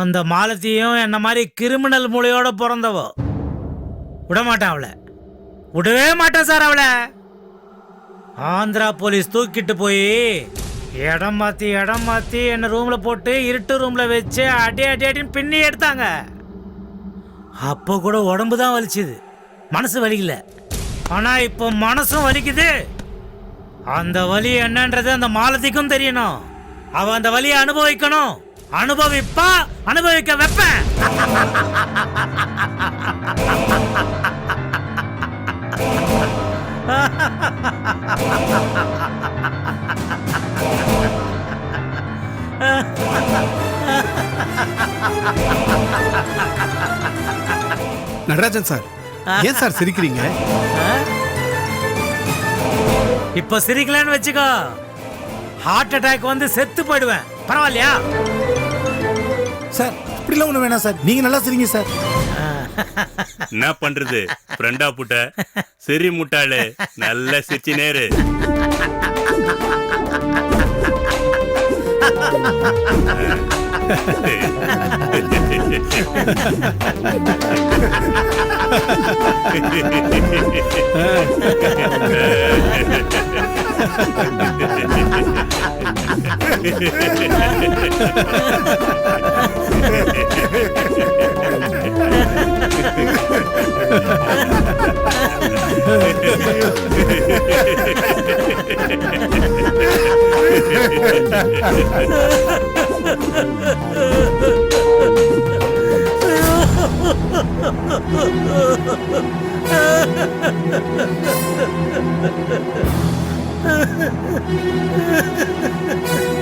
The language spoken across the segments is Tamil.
அந்த மாலத்தியும் என்ன மாதிரி கிரிமினல் மூளையோட பிறந்தவோ. விட மாட்டான் அவளை. விடவே மாட்டேன் சார் அவளை. ஆந்திரா போலீஸ் தூக்கிட்டு போய் இடம் மாத்தி இடம் மாத்தி என்ன ரூம்ல போட்டு இருட்டு ரூம்ல வச்சு அடி அடி அடின்னு பின்னி எடுத்தாங்க. அப்போ கூட உடம்பு தான் வலிச்சுது. மனசு வலிக்கல. ஆனா இப்போ மனசும் வலிக்குது. அந்த வலி என்னன்றது அந்த மாலத்திக்கும் தெரியணும். அவ அந்த வலியை அனுபவிக்கணும். அனுபவிப்பா அனுபவிக்க வைப்பேன். நடராஜன் சார் ஏன் சார் சிரிக்கிறீங்க? இப்ப சிரிக்கலன்னு வச்சுக்கோ. ஹார்ட் அட்டாக் வந்து செத்து போயிடுவேன். பரவாயில்லையா? சார் இப்படிலாம் ஒண்ணு வேணாம் சார். நீங்க நல்லா சிரிங்க சார். என்ன பண்றது? ஃப்ரெண்டா புட்ட. சரி முட்டாளு. நல்ல சிரிச்சு Nehru. Ha ha ha ha!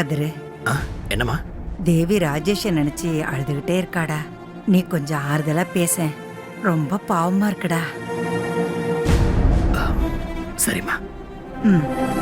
கதிரு என்னம்மா? தேவி ராஜேஷை நினைச்சு அழுதுகிட்டே இருக்காடா. நீ கொஞ்சம் ஆறுதலா பேச. ரொம்ப பாவமா இருக்குடா. சரிம்மா. ம்.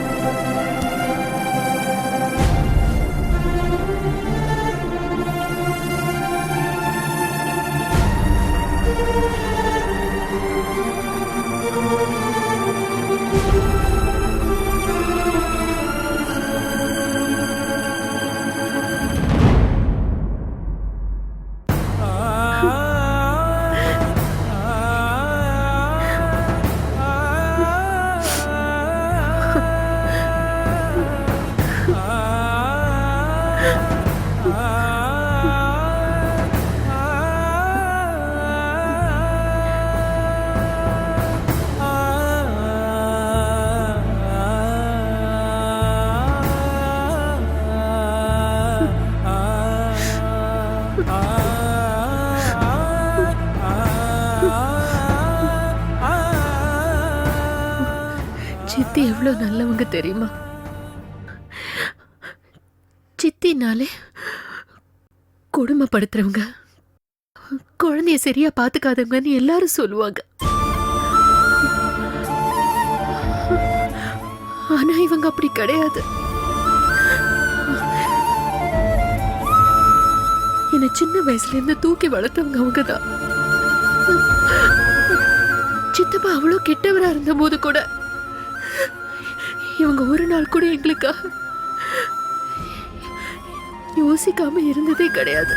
சித்தி எவ்வளோ நல்லவங்க தெரியுமா? சித்தினாலே கொடுமைப்படுத்துறவங்க. குழந்தைய சரியா பாத்துக்காதவங்கன்னு எல்லாரும் சொல்லுவாங்க. ஆனா இவங்க அப்படி கிடையாது. என்னை சின்ன வயசுல இருந்து தூக்கி வளர்த்தவங்க அவங்கதான். சித்தப்பா அவ்வளோ கெட்டவரா இருந்த போது கூட இவங்க ஒரு நாள் கூட எங்களுக்காக யோசிக்காம இருந்ததே கிடையாது.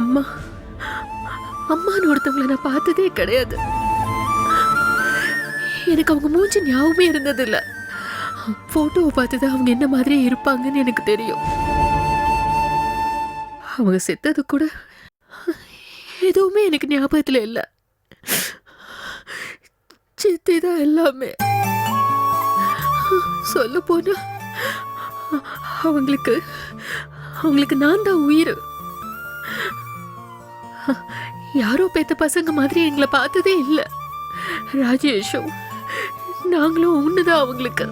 அம்மா அம்மான்னு ஒருத்தவங்களை நான் பார்த்ததே கிடையாது. எனக்கு அவங்க மூஞ்சி ஞாபகமே இருந்ததில்ல. ஃபோட்டோவை போட்டோவை தான் அவங்க என்ன மாதிரியே இருப்பாங்கன்னு எனக்கு தெரியும். அவங்க செத்தது கூட எதுவுமே எனக்கு ஞாபகத்தில் இல்லை. சித்தி தான் எல்லாமே. சொல்ல போனா அவங்களுக்கு அவங்களுக்கு நான் தான் உயிர். யாரோ பெத்த பசங்க மாதிரி எங்களை பார்த்ததே இல்லை. ராஜேஷும் நாங்களும் ஒண்ணுதான் அவங்களுக்கு.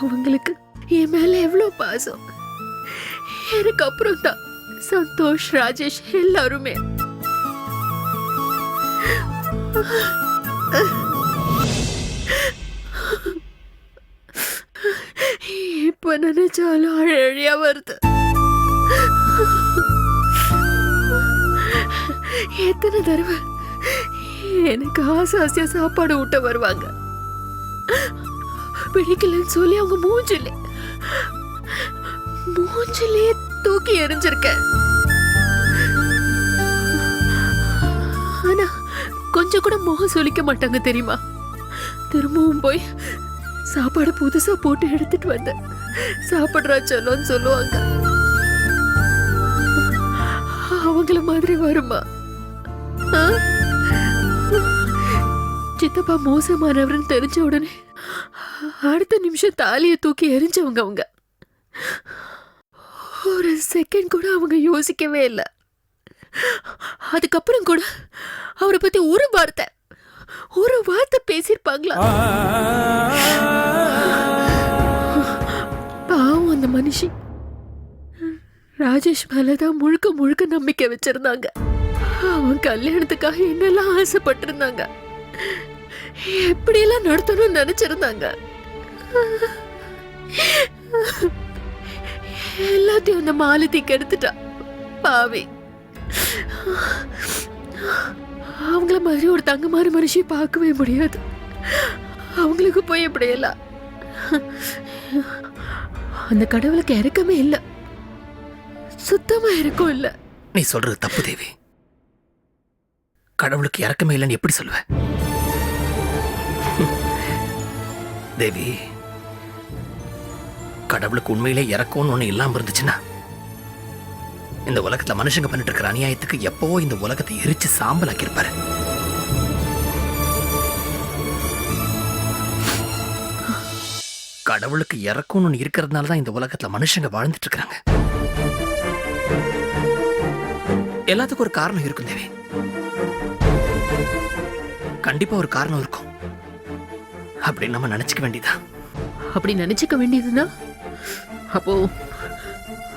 அவங்களுக்கு என் மேல எவ்வளோ பாசம்? எனக்கு அப்புறம் தான் சந்தோஷ் ராஜேஷ் எல்லாருமே. இப்ப நினைச்சாலும் அழழியா வருது. எத்தனை தடவை எனக்கு ஆசை ஆசையா சாப்பாடு ஊட்ட வருவாங்க? பிடிக்கலன்னு சொல்லி அவங்க மூஞ்சில்லை மூச்சிலே தூக்கி எரிஞ்சிருக்க ஆனா கொஞ்சம் கூட முகம் சொல்லிக்க மாட்டாங்க தெரியுமா? திரும்பவும் போய் சாப்பாடு புதுசா போட்டு எடுத்துட்டு வந்தேன். சாப்பிடுறா சொல்லோன்னு சொல்லுவாங்க. அவங்கள மாதிரி வருமா? சித்தப்பா மோசமானவர்னு தெரிஞ்ச உடனே அடுத்த நிமிஷம் தாலியை தூக்கி எரிஞ்சவங்க அவங்க. ஒரு செகண்ட் கூட அவங்க யோசிக்கவே இல்லை. அதுக்கப்புறம் கூட அவரை பத்தி ஒரு வார்த்தை ஒரு வார்த்தை பேசியிருப்பாங்களா? பாவம் அந்த மனுஷி. ராஜேஷ் மேலதான் முழுக்க முழுக்க நம்பிக்கை வச்சிருந்தாங்க. அவன் கல்யாணத்துக்காக என்னெல்லாம் ஆசைப்பட்டிருந்தாங்க. எப்படியெல்லாம் நடத்தணும்னு நினைச்சிருந்தாங்க. எல்லாத்தையும் அந்த மாலதி கெடுத்துட்டா பாவி. அவங்கள மாதிரி ஒரு தங்க மாதிரி மனுஷி பார்க்கவே முடியாது. அவங்களுக்கு போய் எப்படியெல்லாம் அந்த கடவுளுக்கு இறக்கமே இல்லை. சுத்தமா இறக்கம் இல்ல. நீ சொல்றது தப்பு தேவி. கடவுளுக்கு இறக்கமே இல்லைன்னு எப்படி சொல்லுவ? தேவி கடவுளுக்கு உண்மையிலே இறக்கம்னு ஒண்ணு இல்லாமல் இருந்துச்சுன்னா இந்த உலகத்துல மனுஷங்க பண்ணிட்டு இருக்கிற அநியாயத்துக்கு எப்பவோ இந்த உலகத்தை எரிச்சு சாம்பல் ஆக்கியிருப்பாரு கடவுளுக்கு இறக்கம்னு இருக்கிறதுனால தான் இந்த உலகத்துல மனுஷங்க வாழ்ந்துட்டு இருக்கிறாங்க எல்லாத்துக்கும் ஒரு காரணம் இருக்கும் தேவி. கண்டிப்பா ஒரு காரணம் இருக்கும். அப்படின்னு நம்ம நினைச்சுக்க வேண்டியதான் அப்படி நினைச்சுக்க வேண்டியதுன்னா? அப்போ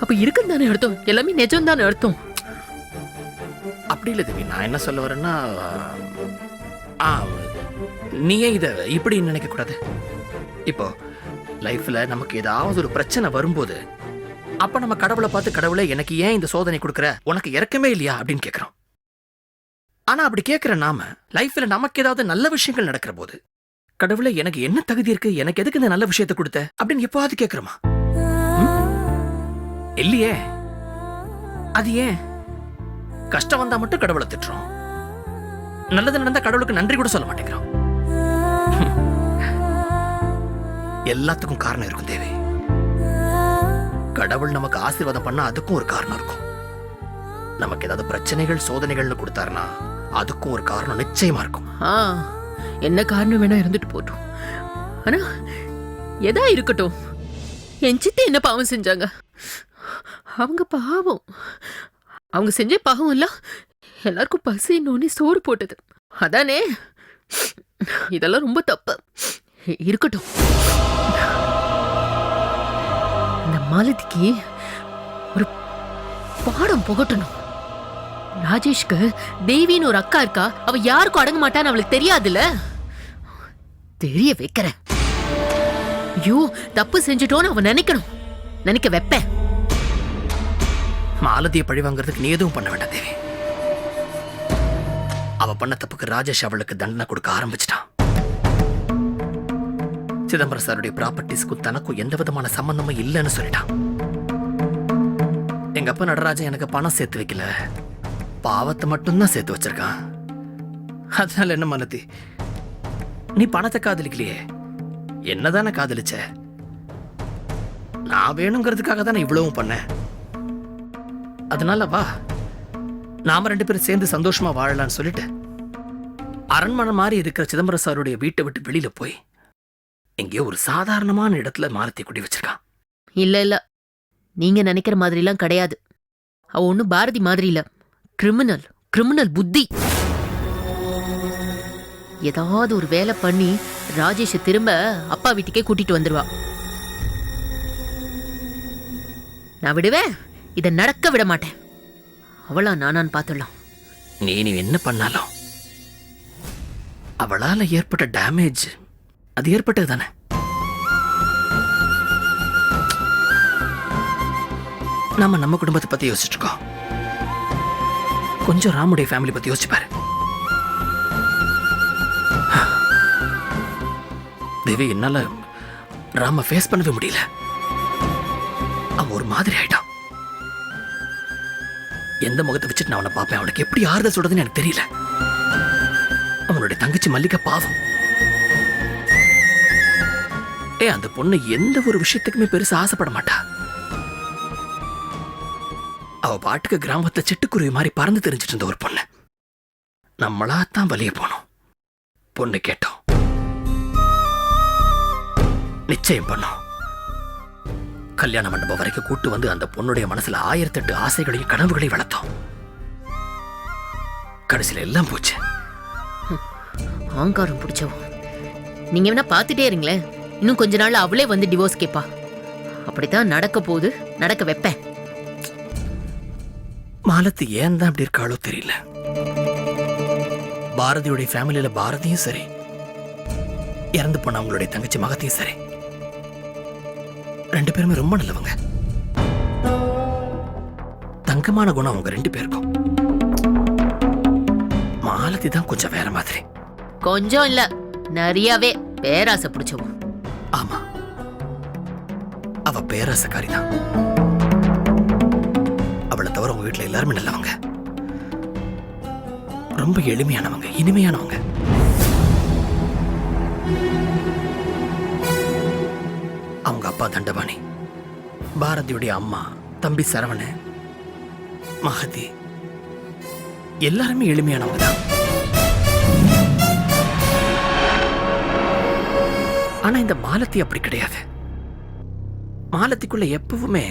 அப்போ இருக்குன்னு தானே அர்த்தம்? எல்லாமே நிஜம் தானே அர்த்தம்? அப்படி இல்லை தேவி நான் என்ன சொல்ல வரேன்னா ஆ நீயே இதை இப்படி நினைக்கக்கூடாது இப்போ லைஃப்பில் நமக்கு ஏதாவது ஒரு பிரச்சனை வரும்போது அப்போ நம்ம கடவுளை பார்த்து கடவுளே எனக்கு ஏன் இந்த சோதனை கொடுக்குற? உனக்கு இறக்கமே இல்லையா? அப்படின்னு கேட்குறோம் ஆனால் அப்படி கேட்குற நாம லைஃப்பில் நமக்கு ஏதாவது நல்ல விஷயங்கள் நடக்கிற போது கடவுளே எனக்கு என்ன தகுதி இருக்கு? எனக்கு எதுக்கு இந்த நல்ல விஷயத்தை கொடுத்த? அப்படின்னு எப்போவாது கேட்குறோமா இல்லையே. அது ஏன்? கஷ்டம் வந்தா மட்டும் கடவுளை திட்டுறோம். நல்லது நடந்தா கடவுளுக்கு நன்றி கூட சொல்ல மாட்டேங்கிறோம். எல்லாத்துக்கும் காரணம் இருக்கும் தேவி. கடவுள் நமக்கு ஆசீர்வாதம் பண்ணா அதுக்கும் ஒரு காரணம் இருக்கும். நமக்கு ஏதாவது பிரச்சனைகள் சோதனைகள்னு கொடுத்தாருன்னா அதுக்கும் ஒரு காரணம் நிச்சயமா இருக்கும். ஆ என்ன காரணம் வேணா இருந்துட்டு போட்டும். ஆனா எதா இருக்கட்டும். என் சித்தி என்ன பாவம் செஞ்சாங்க? அவங்க பாவம். அவங்க செஞ்ச பாவம் எல்லாம் எல்லாருக்கும் பசி நோனி சோறு போட்டது. அதானே? இதெல்லாம் ரொம்ப தப்பு. இருக்கட்டும். இந்த மாலதிக்கு ஒரு பாடம் புகட்டணும். ராஜேஷ்க்கு தேவின்னு ஒரு அக்கா இருக்கா. அவ யாருக்கும் அடங்க மாட்டான்னு அவளுக்கு தெரியாதுல்ல? தெரிய வைக்கிறேன். ஐயோ தப்பு செஞ்சுட்டோன்னு அவன் நினைக்கணும். நினைக்க வைப்பேன். மாலதியை பழி வாங்குறதுக்கு நீ எதுவும் பண்ண வேண்டாம் தேவி. அவ பண்ண தப்புக்கு ராஜேஷ் அவளுக்கு தண்டனை கொடுக்க ஆரம்பிச்சிட்டான். சிதம்பரம் சாருடைய ப்ராப்பர்ட்டிஸ்க்கும் தனக்கும் எந்த விதமான சம்பந்தமும் இல்லைன்னு சொல்லிட்டான். எங்க அப்பா நடராஜன் எனக்கு பணம் சேர்த்து வைக்கல. பாவத்தை மட்டும்தான் சேர்த்து வச்சிருக்கான். அதனால என்ன மனதி நீ பணத்தை காதலிக்கலையே? என்னதானே காதலிச்ச? நான் வேணுங்கிறதுக்காக தானே இவ்வளவும் பண்ணேன் அதனால வா. நாம ரெண்டு பேரும் சேர்ந்து சந்தோஷமா வாழலாம்னு சொல்லிட்டு அரண்மனை மாதிரி இருக்கிற சிதம்பரம் சாருடைய வீட்டை விட்டு வெளியில போய் எங்கேயோ ஒரு சாதாரணமான இடத்துல மாலத்தி குடி வச்சிருக்கான். இல்ல இல்ல. நீங்க நினைக்கிற மாதிரிலாம் கிடையாது. அவ ஒன்றும் பாரதி மாதிரி இல்ல. கிரிமினல் கிரிமினல் புத்தி. ஏதாவது ஒரு வேலை பண்ணி ராஜேஷை திரும்ப அப்பா வீட்டுக்கே கூட்டிட்டு வந்துருவா. நான் விடுவேன். இதை நடக்க விட மாட்டேன். அவளா நானான்னு பார்த்துடலாம். நீ நீ என்ன பண்ணாலும். அவளால ஏற்பட்ட டேமேஜ் அது ஏற்பட்டது தானே? நாம நம்ம குடும்பத்தை பத்தி யோசிச்சுருக்கோம் இருக்கோம் கொஞ்சம் ராமுடைய ஃபேமிலி பத்தி யோசிச்சு பாரு தேவி என்னால ராம ஃபேஸ் பண்ணவே முடியல. அவன் ஒரு மாதிரி ஆயிட்டான் எந்த முகத்தை வச்சுட்டு நான் அவனை பார்ப்பேன்? அவனுக்கு எப்படி ஆறுதல் சொல்றதுன்னு எனக்கு தெரியல. அவனுடைய தங்கச்சி மல்லிகா பாவம். ஏ அந்த பொண்ணு எந்த ஒரு விஷயத்துக்குமே பெருசா ஆசைப்பட மாட்டா. அவ பாட்டுக்கு கிராமத்தை சிட்டுக்குருவி மாதிரி பறந்து தெரிஞ்சிட்டு இருந்த ஒரு பொண்ணு. நம்மளா தான் வலிய போனோம். பொண்ணு கேட்டோம். நிச்சயம் பண்ணோம். கல்யாண மண்டபம் வரைக்கும் கூட்டு வந்து அந்த பொண்ணுடைய மனசுல ஆயிரத்தெட்டு ஆசைகளையும் கனவுகளையும் வளர்த்தோம். கடைசியில எல்லாம் போச்சு. ஆங்காரம் பிடிச்சவோ. நீங்க வேணா பார்த்துட்டே இருங்களேன். இன்னும் கொஞ்ச நாள் அவளே வந்து டிவோர்ஸ் கேட்பா அப்படித்தான் நடக்க போகுது. நடக்க வைப்பேன். மாலத்தி ஏன் தான் அப்படி இருக்காளோ தெரியல. பாரதியுடைய ஃபேமிலியில பாரதியும் சரி. இறந்து போன அவங்களுடைய தங்கச்சி மகத்தையும் சரி. ரெண்டு பேருமே ரொம்ப நல்லவங்க. தங்கமான குணம் அவங்க ரெண்டு பேருக்கும். மாலதி தான் கொஞ்சம் வேற மாதிரி. கொஞ்சம் இல்ல நிறையவே பேராசை பிடிச்சவோ. ஆமா. அவ பேராசக்காரி தான். அவளை தவிர உங்க வீட்டுல எல்லாருமே நல்லவங்க. ரொம்ப எளிமையானவங்க இனிமையானவங்க. அப்பா தண்டபாணி. பாரதியுடைய அம்மா தம்பி சரவண மகதி எல்லாருமே எளிமையானவங்க தான். ஆனா இந்த மாலத்தி அப்படி கிடையாது. மாலத்திக்குள்ள எப்பவுமே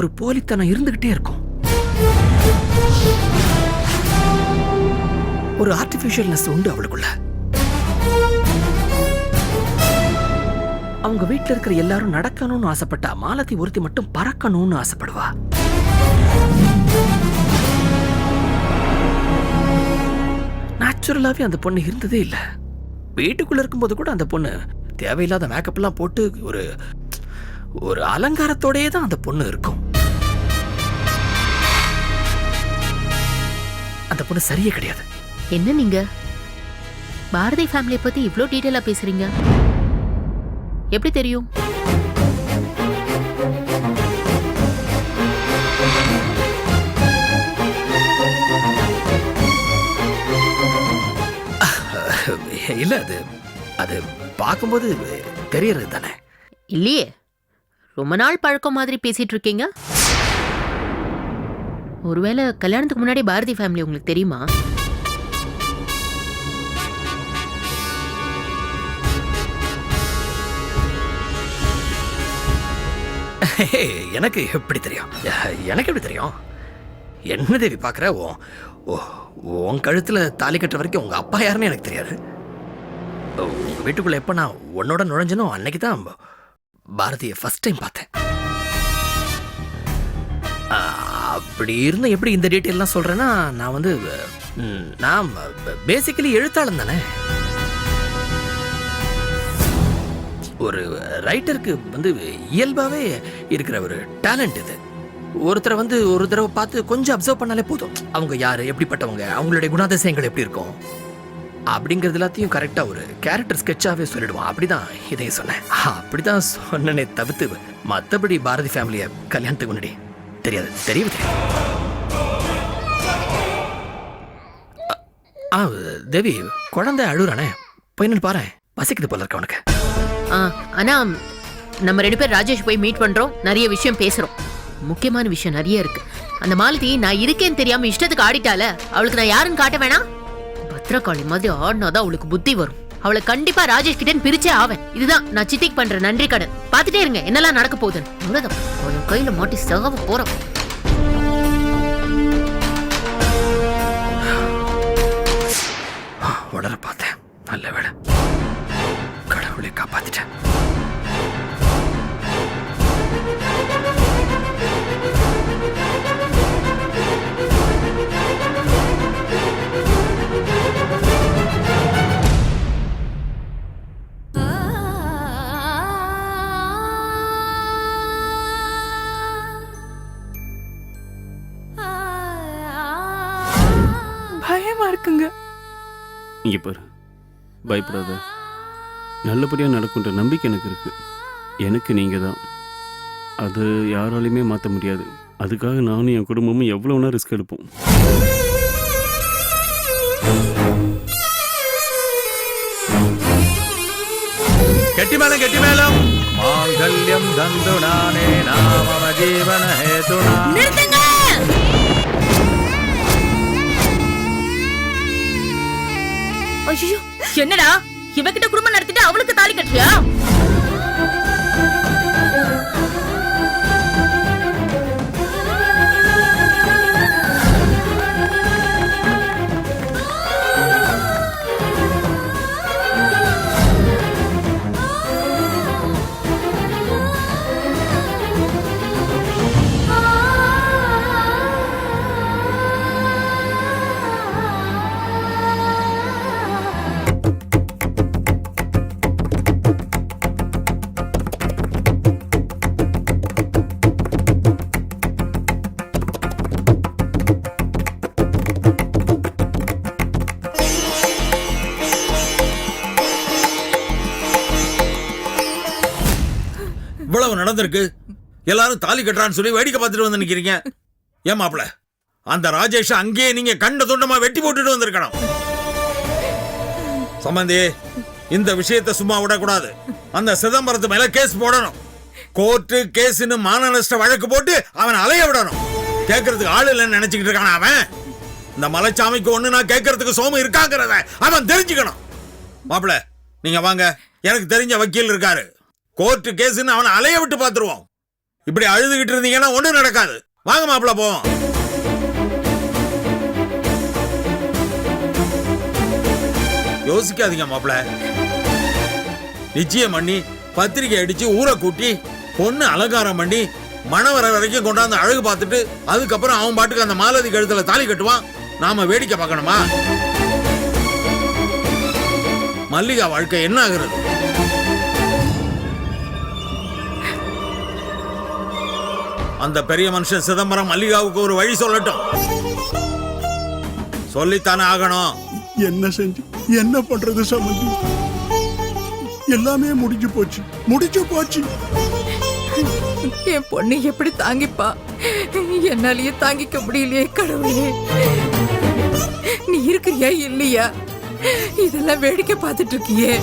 ஒரு போலித்தனம் இருந்துகிட்டே இருக்கும். ஒரு ஆர்டிபிஷியல்னஸ் உண்டு அவளுக்குள்ள. அவங்க வீட்டில் இருக்கிற எல்லாரும் நடக்கணும்னு ஆசைப்பட்டா மாலதி ஒருத்தி மட்டும் பறக்கணும்னு ஆசைப்படுவா. நேச்சுரலாவே அந்த பொண்ணு இருந்ததே இல்ல. வீட்டுக்குள்ள இருக்கும்போது கூட அந்த பொண்ணு தேவையில்லாத மேக்கப்லாம் எல்லாம் போட்டு ஒரு ஒரு அலங்காரத்தோடையே தான் அந்த பொண்ணு இருக்கும். அந்த பொண்ணு சரியே கிடையாது. என்ன நீங்க? பாரதி ஃபேமிலியை பத்தி இவ்ளோ டீட்டெயிலா பேசுறீங்க? எப்படி தெரியும்? இல்ல அது அது பார்க்கும்போது தெரியறது தானே. இல்லையே. ரொம்ப நாள் பழக்கம் மாதிரி பேசிட்டு இருக்கீங்க. ஒருவேளை கல்யாணத்துக்கு முன்னாடி பாரதி ஃபேமிலி உங்களுக்கு தெரியுமா? எனக்கு எப்படி தெரியும்? எனக்கு எப்படி தெரியும்? என்ன தேவி பார்க்குற? ஓ ஓ உன் கழுத்தில் தாலி கட்டுற வரைக்கும் உங்கள் அப்பா யாருன்னு எனக்கு தெரியாது. உங்கள் வீட்டுக்குள்ளே எப்போ நான் உன்னோட நுழைஞ்சனோ அன்னைக்கு தான் பாரதியை ஃபஸ்ட் டைம் பார்த்தேன். அப்படி இருந்தால் எப்படி இந்த டீட்டெயிலாம் சொல்கிறேன்னா நான் வந்து நான் பேசிக்கலி எழுத்தாளன் தானே. ஒரு ரைட்டருக்கு வந்து இயல்பாகவே இருக்கிற ஒரு டேலண்ட் இது. ஒருத்தரை வந்து ஒரு தடவை பார்த்து கொஞ்சம் அப்சர்வ் பண்ணாலே போதும். அவங்க யார் எப்படிப்பட்டவங்க அவங்களுடைய குணாதிசயங்கள் எப்படி இருக்கும்? அப்படிங்கிறது எல்லாத்தையும் கரெக்டாக ஒரு கேரக்டர் ஸ்கெட்சாகவே சொல்லிடுவான். அப்படிதான் இதையும் சொன்னேன். அப்படிதான் சொன்னனே தவிர்த்து மற்றபடி பாரதி ஃபேமிலியை கல்யாணத்துக்கு முன்னாடி தெரியாது. தெரியுது ஆ தேவி குழந்தை அழுறானே போய் நின்று பாரு பசிக்குது போல இருக்க உனக்கு ஆனா நம்ம ரெண்டு பேர் ராஜேஷ் போய் மீட் பண்றோம். நிறைய விஷயம் பேசுறோம். முக்கியமான விஷயம் நிறைய இருக்கு. அந்த மாலதி நான் இருக்கேன்னு தெரியாம இஷ்டத்துக்கு ஆடிட்டால அவளுக்கு நான் யாருன்னு காட்ட வேணாம்? பத்ரகாளி மாதிரி ஆடினாதான் அவளுக்கு புத்தி வரும். அவளை கண்டிப்பா ராஜேஷ் கிட்ட பிரிச்சே ஆவேன். இதுதான் நான் சித்திக்கு பண்ற நன்றி கடன். பாத்துட்டே இருங்க என்னெல்லாம் நடக்க போகுதுன்னு. அவ்வளவுதான் அவன் கையில மாட்டி சகவ போறோம் உடற பார்த்தேன். நல்ல வேலை பயமா இருக்குங்க. இங்கே பாரு. பயப்படாத. நல்லபடியாக நடக்குன்ற நம்பிக்கை எனக்கு இருக்கு. எனக்கு நீங்கள் தான். அது யாராலையுமே மாற்ற முடியாது. அதுக்காக நானும் என் குடும்பமும் எவ்வளோனா ரிஸ்க் எடுப்போம். கெட்டி மேளம் கெட்டி மேளம். மாங்கல்யம் தந்து நானே நாம ஜீவன ஹேதுனா. ஐயோ என்னடா? இவகிட்ட குடும்பம் நடத்திட்டு அவளுக்கு தாலி கட்டுறியா? நடந்திருக்கு. எல்லாரும் தாலி கட்டுறான்னு சொல்லி வேடிக்கை பார்த்துட்டு வந்து நிக்கிறீங்க. ஏன் மாப்பிள? அந்த ராஜேஷ் அங்கேயே நீங்க கண்ட துண்டமா வெட்டி போட்டுட்டு வந்திருக்கணும். சம்பந்தி இந்த விஷயத்தை சும்மா விடக்கூடாது. அந்த சிதம்பரத்து மேல கேஸ் போடணும். கோர்ட்டு கேஸ்னு மான நஷ்ட வழக்கு போட்டு அவன் அலைய விடணும். கேட்கறதுக்கு ஆள் இல்லைன்னு நினைச்சுக்கிட்டு இருக்கான அவன்? இந்த மலைச்சாமிக்கு ஒண்ணு நான் கேட்கறதுக்கு சோமம் இருக்காங்கிறத அவன் தெரிஞ்சுக்கணும். மாப்பிள நீங்க வாங்க. எனக்கு தெரிஞ்ச வக்கீல் இருக்காரு. கோர்ட்டு கேஸுன்னு அவனை அலைய விட்டு பார்த்துருவோம். இப்படி அழுதுகிட்டு இருந்தீங்கன்னா ஒன்றும் நடக்காது. வாங்க மாப்பிள போவோம். யோசிக்காதீங்க மாப்பிள நிச்சயம் பண்ணி பத்திரிக்கை அடிச்சு ஊரை கூட்டி பொண்ணு அலங்காரம் பண்ணி மணவர வரைக்கும் கொண்டாந்து அழகு பார்த்துட்டு அதுக்கப்புறம் அவன் பாட்டுக்கு அந்த மாலதி கழுத்துல தாலி கட்டுவான். நாம வேடிக்கை பார்க்கணுமா? மல்லிகா வாழ்க்கை என்ன ஆகுறது? அந்த பெரிய மனுஷன் சிதம்பரம் மல்லிகாவுக்கு ஒரு வழி சொல்லட்டும். சொல்லித்தானே ஆகணும். என்ன செஞ்சு? என்ன பண்றது சம்பந்தி எல்லாமே முடிஞ்சு போச்சு. முடிஞ்சு போச்சு. என் பொண்ணு எப்படி தாங்கிப்பா? என்னாலயே தாங்கிக்க முடியலையே கடவுளே. நீ இருக்கிறியா இல்லையா? இதெல்லாம் வேடிக்கை பார்த்துட்டு இருக்கியே.